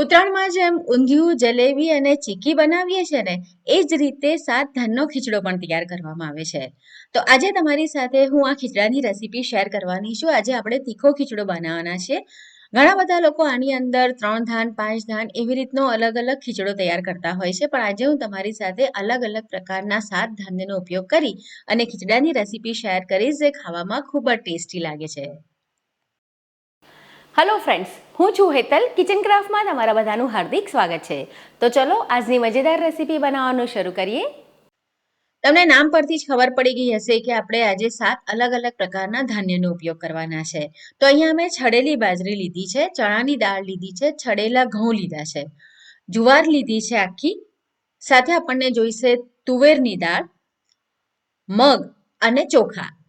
ઉત્તરાયણમાં જેમ ઊંધિયું, જલેબી અને ચીકી બનાવીએ છીએ ને, એ જ રીતે સાત ધાનનો ખીચડો પણ તૈયાર કરવામાં આવે છે. તો આજે તમારી સાથે હું આ ખીચડાની રેસીપી શેર કરવાની છું. આજે આપણે તીખો ખીચડો બનાવવાના છે. ઘણા બધા લોકો આની અંદર ત્રણ ધાન, પાંચ ધાન એવી રીતનો અલગ અલગ ખીચડો તૈયાર કરતા હોય છે. પણ આજે હું તમારી સાથે અલગ અલગ પ્રકારના સાત ધાન્યનો ઉપયોગ કરી અને ખીચડાની રેસીપી શેર કરીશ જે ખાવામાં ખૂબ જ ટેસ્ટી લાગે છે. હલો ફ્રેન્ડ્સ હું છું હેતલ. કિચન ક્રાફ્ટમાં તમારા બધાનું હાર્દિક સ્વાગત છે. તો ચલો, આજની મજેદાર રેસીપી બનાવવાનું શરૂ કરીએ. તમને નામ પરથી જ ખબર પડી ગઈ હશે કે આપણે આજે સાત અલગ અલગ પ્રકારના ધાન્યનો ઉપયોગ કરવાના છે. તો અહીંયા મેં છડેલી બાજરી લીધી છે, ચણાની દાળ લીધી છે, છડેલા ઘઉં લીધા છે. જુવાર લીધી છે આખી. સાથે આપણને જોઈશે તુવેરની દાળ, મગ અને ચોખા.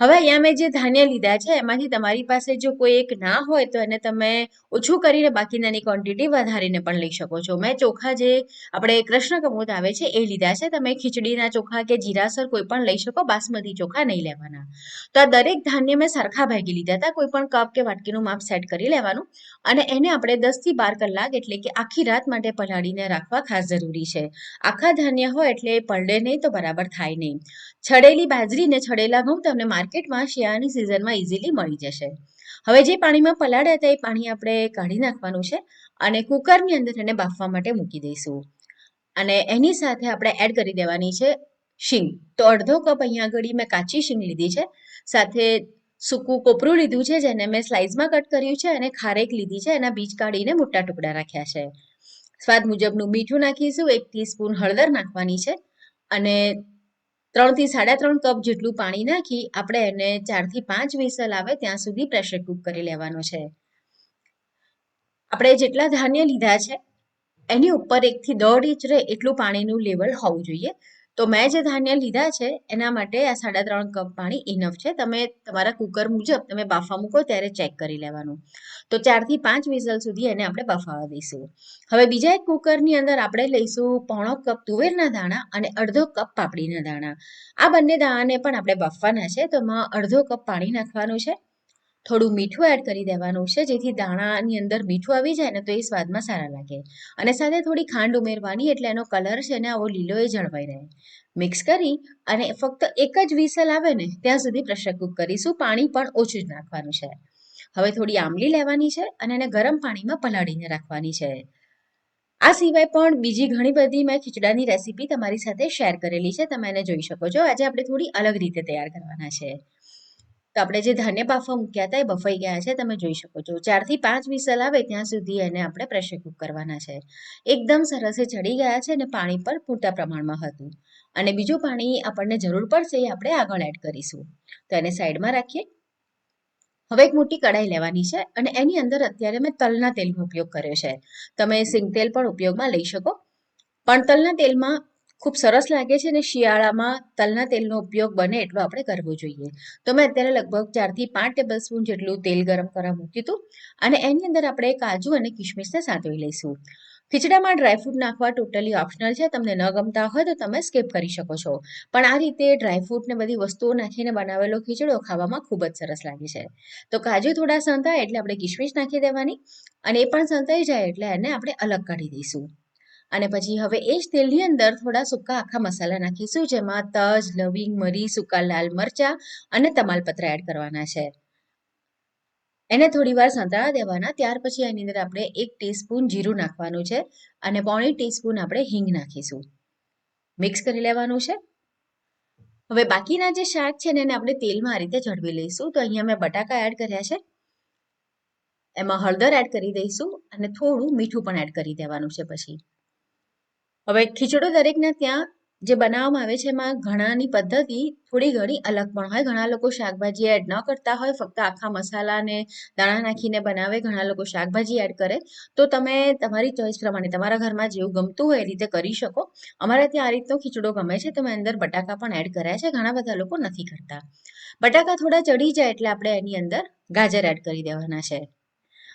હવે અહીંયા મેં જે ધાન્ય લીધા છે, એમાંથી તમારી પાસે જો કોઈ એક ના હોય તો એને તમે ઓછું કરીને બાકીનાની ક્વોન્ટિટી વધારીને પણ લઈ શકો છો. મેં ચોખા જે આપણે કૃષ્ણ કમોદ આવે છે, એ લીધા છે. તમે ખીચડીના ચોખા કે જીરાસર કોઈ પણ લઈ શકો, બાસમતી ચોખા નહીં લેવાના. તો આ દરેક ધાન્ય મેં સરખા ભાગી લીધા હતા. કોઈ પણ કપ કે વાટકીનું માપ સેટ કરી લેવાનું. અને એને આપણે દસથી બાર કલાક એટલે કે આખી રાત માટે પલાળીને રાખવા ખાસ જરૂરી છે. આખા ધાન્ય હોય એટલે પલડે નહીં તો બરાબર થાય નહીં. છડેલી બાજરી ને છડેલા ઘઉં તમને માર્કેટમાં શિયાળાની સિઝનમાં ઇઝીલી મળી જશે. હવે જે પાણીમાં પલાળ્યા હતા એ પાણી આપણે કાઢી નાખવાનું છે અને કુકરની અંદર એને બાફવા માટે મૂકી દઈશું. અને એની સાથે આપણે એડ કરી દેવાની છે શીંગ. તો અડધો કપ અહીંયા આગળ મેં કાચી શીંગ લીધી છે. સાથે સૂકું કોપરું લીધું છે જેને મેં સ્લાઇસમાં કટ કર્યું છે અને ખારેક લીધી છે એના બીજ કાઢીને મોટા ટુકડા રાખ્યા છે. સ્વાદ મુજબનું મીઠું નાખીશું, એક ટીસ્પૂન હળદર નાખવાની છે અને ત્રણથી સાડા ત્રણ કપ જેટલું પાણી નાખી આપણે એને ચારથી પાંચ વિસલ આવે ત્યાં સુધી પ્રેશર કુક કરી લેવાનો છે. આપણે જેટલા ધાન્ય લીધા છે, એની ઉપર એકથી દોઢ ઇંચ રહે એટલું પાણીનું લેવલ હોવું જોઈએ. તો મેં જે ધાન્ય લીધા છે, એના માટે આ સાડા ત્રણ કપ પાણી ઇનફ છે. તમે તમારા કુકર મુજબ તમે બાફા મૂકો ત્યારે ચેક કરી લેવાનું. તો ચારથી પાંચ વિઝલ સુધી એને આપણે બફાવા દઈશું. હવે બીજા એક કુકરની અંદર આપણે લઈશું પોણો કપ તુવેરના દાણા અને અડધો કપ પાપડીના દાણા. આ બંને દાણાને પણ આપણે બફવાના છે, તો એમાં અડધો કપ પાણી નાખવાનું છે. થોડું મીઠું એડ કરી દેવાનું છે, જેથી દાણાની અંદર મીઠું આવી જાય ને તો એ સ્વાદમાં સારા લાગે. અને સાથે થોડી ખાંડ ઉમેરવાની, એટલે એનો કલર છે ને આવો લીલો એ જળવાઈ રહે. મિક્સ કરી અને ફક્ત એક જ વિસલ આવે ને, ત્યાં સુધી પ્રેશર કુક કરીશું. પાણી પણ ઓછું જ નાખવાનું છે. હવે થોડી આમલી લેવાની છે અને એને ગરમ પાણીમાં પલાળીને રાખવાની છે. આ સિવાય પણ બીજી ઘણી બધી મેં ખીચડાની રેસીપી તમારી સાથે શેર કરેલી છે. તમે એને જોઈ શકો છો. આજે આપણે થોડી અલગ રીતે તૈયાર કરવાના છે. તો આપણે જે ધાન્ય બાફવા મૂક્યા હતા એ બફાઈ ગયા છે, તમે જોઈ શકો છો. ચારથી પાંચ વિસલ આવે ત્યાં સુધી એને આપણે પ્રેશર કુક કરવાના છે. એકદમ સરસ ચડી ગયા છે અને પાણી પર પૂરતા પ્રમાણમાં હતું. અને બીજું પાણી આપણને જરૂર પડશે એ આપણે આગળ એડ કરીશું. તો એને સાઈડમાં રાખીએ. હવે એક મોટી કડાઈ લેવાની છે અને એની અંદર અત્યારે મેં તલના તેલનો ઉપયોગ કર્યો છે. તમે સિંગ તેલ પણ ઉપયોગમાં લઈ શકો. પણ તલના તેલમાં ખૂબ સરસ લાગે છે અને શિયાળામાં તલના તેલનો ઉપયોગ બને એટલો આપણે કરવો જોઈએ. તો મેં અત્યારે લગભગ ચારથી પાંચ ટેબલ સ્પૂન જેટલું તેલ ગરમ કરવા મૂક્યું હતું અને એની અંદર આપણે કાજુ અને કિશમિશને સાતવી લઈશું. ખીચડામાં ડ્રાયફ્રૂટ નાખવા ટોટલી ઓપ્શનલ છે. તમને ન ગમતા હોય તો તમે સ્કીપ કરી શકો છો. પણ આ રીતે ડ્રાયફ્રૂટ ને બધી વસ્તુઓ નાખીને બનાવેલો ખીચડો ખાવામાં ખૂબ જ સરસ લાગે છે. તો કાજુ થોડા સંતાય એટલે આપણે કિશમિશ નાખી દેવાની અને એ પણ સંતાઈ જાય એટલે એને આપણે અલગ કાઢી દઈશું. અને પછી હવે એ જ તેલની અંદર થોડા સૂકા આખા મસાલા નાખીશું, જેમાં તજ, લવિંગ, મરી, સૂકા લાલ મરચા અને તમાલપત્ર એડ કરવાના છે. એને થોડી વાર સંતળા દેવાના, ત્યાર પછી એની અંદર આપણે એક ટીસ્પૂન જીરું નાખવાનું છે અને પોણી ટીસ્પૂન આપણે હિંગ નાખીશું. મિક્સ કરી લેવાનું છે. હવે બાકીના જે શાક છે ને એને આપણે તેલમાં આ રીતે ચડવી લઈશું. તો અહીંયા મેં બટાકા એડ કર્યા છે. એમાં હળદર એડ કરી દઈશું અને થોડું મીઠું પણ એડ કરી દેવાનું છે પછી. હવે ખીચડો દરેકના ત્યાં જે બનાવવામાં આવે છે, એમાં ઘણાની પદ્ધતિ થોડી ઘણી અલગ પણ હોય. ઘણા લોકો શાકભાજી એડ ન કરતા હોય, ફક્ત આખા મસાલા ને દાણા નાખીને બનાવે, ઘણા લોકો શાકભાજી એડ કરે. તો તમે તમારી ચોઈસ પ્રમાણે તમારા ઘરમાં જેવું ગમતું હોય એ રીતે કરી શકો. અમારે ત્યાં આ રીતનો ખીચડો ગમે છે તો મેં અંદર બટાકા પણ એડ કર્યા છે, ઘણા બધા લોકો નથી કરતા. બટાકા થોડા ચડી જાય એટલે આપણે એની અંદર ગાજર એડ કરી દેવાના છે.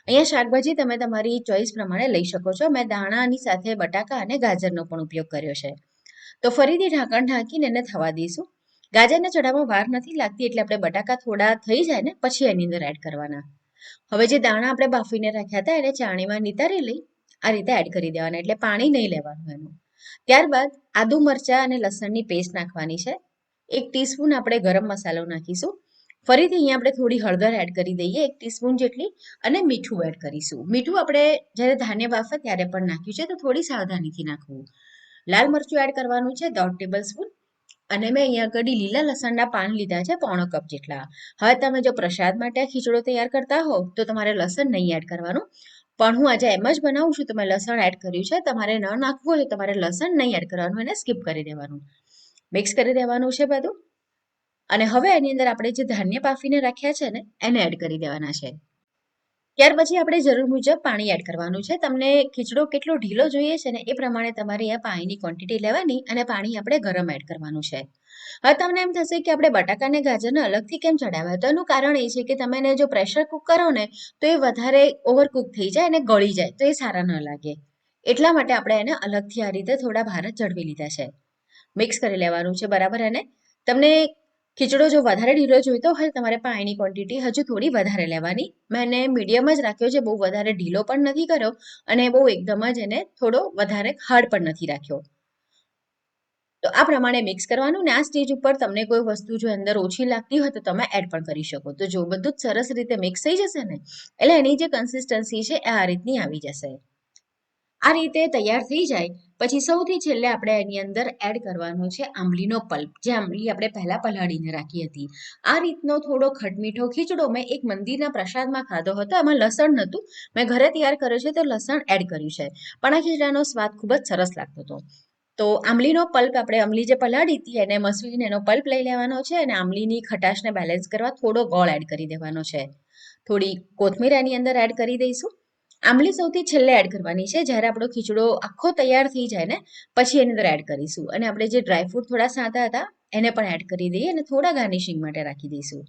અહીંયા શાકભાજી તમે તમારી ચોઈસ પ્રમાણે લઈ શકો છો. મેં દાણાની સાથે બટાકા અને ગાજરનો પણ ઉપયોગ કર્યો છે. તો ફરીથી ઢાંકણ ઢાંકીને એને થવા દઈશું. ગાજરને ચડાવવામાં વાર નથી લાગતી એટલે આપણે બટાકા થોડા થઈ જાય ને પછી એની અંદર એડ કરવાના. હવે જે દાણા આપણે બાફીને રાખ્યા હતા એને ચાણીમાં નિતારી લઈ આ રીતે એડ કરી દેવાના એટલે પાણી નહીં લેવાનું એનું. ત્યારબાદ આદુ મરચાં અને લસણની પેસ્ટ નાખવાની છે. એક ટીસ્પૂન આપણે ગરમ મસાલો નાખીશું. ફરીથી અહીંયા આપણે થોડી હળદર એડ કરી દઈએ, એક ટીસ્પૂન જેટલી, અને મીઠું એડ કરીશું. મીઠું આપણે જ્યારે ધાન્ય બાફે ત્યારે પણ નાખ્યું છે, તો થોડી સાવધાનીથી નાખવું. લાલ મરચું એડ કરવાનું છે, દોઢ ટેબલ સ્પૂન અને મેં અહીંયા આગળ લીલા લસણના પાન લીધા છે, પોણો કપ જેટલા. હવે તમે જો પ્રસાદ માટે આ ખીચડો તૈયાર કરતા હો તો તમારે લસણ નહીં એડ કરવાનું. પણ હું આજે એમ જ બનાવું છું તો મેં લસણ એડ કર્યું છે, તમારે ન નાખવું હોય તો તમારે લસણ નહીં એડ કરવાનું, એને સ્કીપ કરી દેવાનું. મિક્સ કરી દેવાનું છે બધું. અને હવે એની અંદર આપણે જે ધાન્ય બાફીને રાખ્યા છે ને, એને એડ કરી દેવાના છે. ત્યાર પછી આપણે જરૂર મુજબ પાણી એડ કરવાનું છે. તમને ખીચડો કેટલો ઢીલો જોઈએ છે ને, એ પ્રમાણે તમારે આ પાણીની ક્વોન્ટિટી લેવાની અને પાણી આપણે ગરમ એડ કરવાનું છે. હવે તમને એમ થશે કે આપણે બટાકા અને ગાજરને અલગથી કેમ ચડાવ્યા? તો એનું કારણ એ છે કે તમે એને જો પ્રેશર કુક કરો ને, તો એ વધારે ઓવરકુક થઈ જાય અને ગળી જાય, તો એ સારા ન લાગે. એટલા માટે આપણે એને અલગથી આ રીતે થોડા ભારત ચડવી લીધા છે. મિક્સ કરી લેવાનું છે બરાબર એને. તમને ખીચડો જો વધારે ઢીલો જોઈતો હોય તમારે પાણીની ક્વોન્ટિટી હજુ થોડી વધારે લેવાની. મેં એને મીડિયમ જ રાખ્યો છે, બહુ વધારે ઢીલો પણ નથી કર્યો અને બહુ એકદમ જ એને થોડો વધારે હાર્ડ પણ નથી રાખ્યો. તો આ પ્રમાણે મિક્સ કરવાનું ને આ સ્ટેજ ઉપર તમને કોઈ વસ્તુ જો અંદર ઓછી લાગતી હોય તો તમે એડ પણ કરી શકો. તો જો બધું જ સરસ રીતે મિક્સ થઈ જશે ને, એટલે એની જે કન્સિસ્ટન્સી છે એ આ રીતની આવી જશે. આ રીતે તૈયાર થઈ જાય. પછી સૌથી છેલ્લે આપણે એની અંદર એડ કરવાનો છે આંબલીનો પલ્પ, જે આંબલી આપણે પહેલા પલાળીને રાખી હતી. આ રીતનો થોડો ખટમીઠો ખીચડો મેં એક મંદિરના પ્રસાદમાં ખાધો હતો, એમાં લસણ નહોતું. મેં ઘરે તૈયાર કર્યો છે તો લસણ એડ કર્યું છે. પણ આ ખીચડાનો સ્વાદ ખૂબ જ સરસ લાગતો હતો. તો આંબલીનો પલ્પ આપણે આંબલી જે પલાળી હતી એને મસળીને એનો પલ્પ લઈ લેવાનો છે અને આંબલીની ખટાશને બેલેન્સ કરવા થોડો ગોળ એડ કરી દેવાનો છે. થોડી કોથમીર એની અંદર એડ કરી દઈશું. આંબલી સૌથી છેલ્લે એડ કરવાની છે. જ્યારે આપણો ખીચડો આખો તૈયાર થઈ જાય ને, પછી એની અંદર એડ કરીશું. અને આપણે જે ડ્રાયફ્રૂટ થોડા સાદા હતા, એને પણ એડ કરી દઈએ અને થોડા ગાર્નિશિંગ માટે રાખી દઈશું.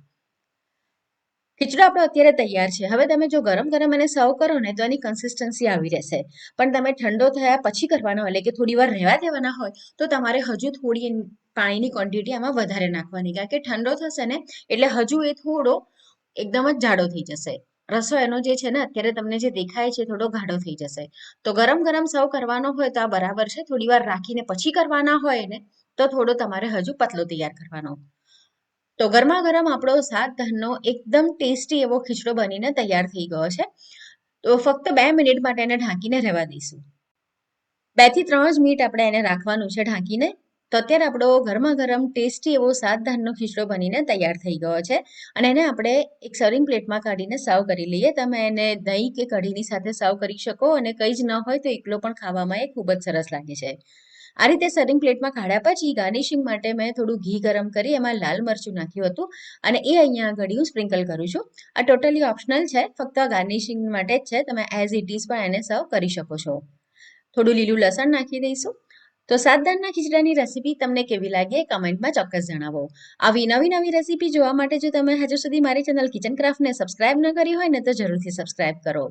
ખીચડો આપણો અત્યારે તૈયાર છે. હવે તમે જો ગરમ ગરમ એને સર્વ કરો ને, તો એની કન્સિસ્ટન્સી આવી રહેશે. પણ તમે ઠંડો થયા પછી કરવાનો એટલે કે થોડી વાર રહેવા દેવાના હોય, તો તમારે હજુ થોડી પાણીની ક્વોન્ટિટી આમાં વધારે નાખવાની. કારણ કે ઠંડો થશે ને, એટલે હજુ એ થોડો એકદમ જ જાડો થઈ જશે. રસો એનો જે છે ને, અત્યારે તમને જે દેખાય છે થોડો ગાઢો થઈ જશે. તો ગરમ ગરમ સર્વ કરવાનો હોય તો આ બરાબર છે. થોડી વાર રાખીને પછી કરવાના હોય ને તો થોડો તમારે હજુ પતલો તૈયાર કરવાનો. તો ગરમા ગરમ આપણો સાત ધાનનો એકદમ ટેસ્ટી એવો ખીચડો બનીને તૈયાર થઈ ગયો છે. તો ફક્ત બે મિનિટ માટે એને ઢાંકીને રહેવા દઈશું. બેથી ત્રણ જ મિનિટ આપણે એને રાખવાનું છે ઢાંકીને. તો અત્યારે આપણો ગરમા ગરમ ટેસ્ટી એવો સાત ધાનનો ખીચડો બનીને તૈયાર થઈ ગયો છે. અને એને આપણે એક સર્વિંગ પ્લેટમાં કાઢીને સર્વ કરી લઈએ. તમે એને દહીં કે કઢીની સાથે સર્વ કરી શકો અને કંઈ જ ન હોય તો એકલો પણ ખાવામાં એ ખૂબ જ સરસ લાગે છે. આ રીતે સર્વિંગ પ્લેટમાં કાઢ્યા પછી ગાર્નિશિંગ માટે મેં થોડું ઘી ગરમ કરી, એમાં લાલ મરચું નાખ્યું હતું અને એ અહીંયા આગળ હું સ્પ્રિંકલ કરું છું. આ ટોટલી ઓપ્શનલ છે, ફક્ત ગાર્નિશિંગ માટે જ છે. તમે એઝ ઇટ ઇઝ પણ એને સર્વ કરી શકો છો. થોડું લીલું લસણ નાખી દઈશું. તો સાત દાળના ખીચડાની રેસીપી તમને કેવી લાગે કમેન્ટમાં ચોક્કસ જણાવો. આવી નવી નવી રેસીપી જોવા માટે જો તમે હજુ સુધી મારી ચેનલ કિચન ક્રાફ્ટને સબસ્ક્રાઇબ ન કરી હોય ને તો જરૂરથી સબસ્ક્રાઇબ કરો.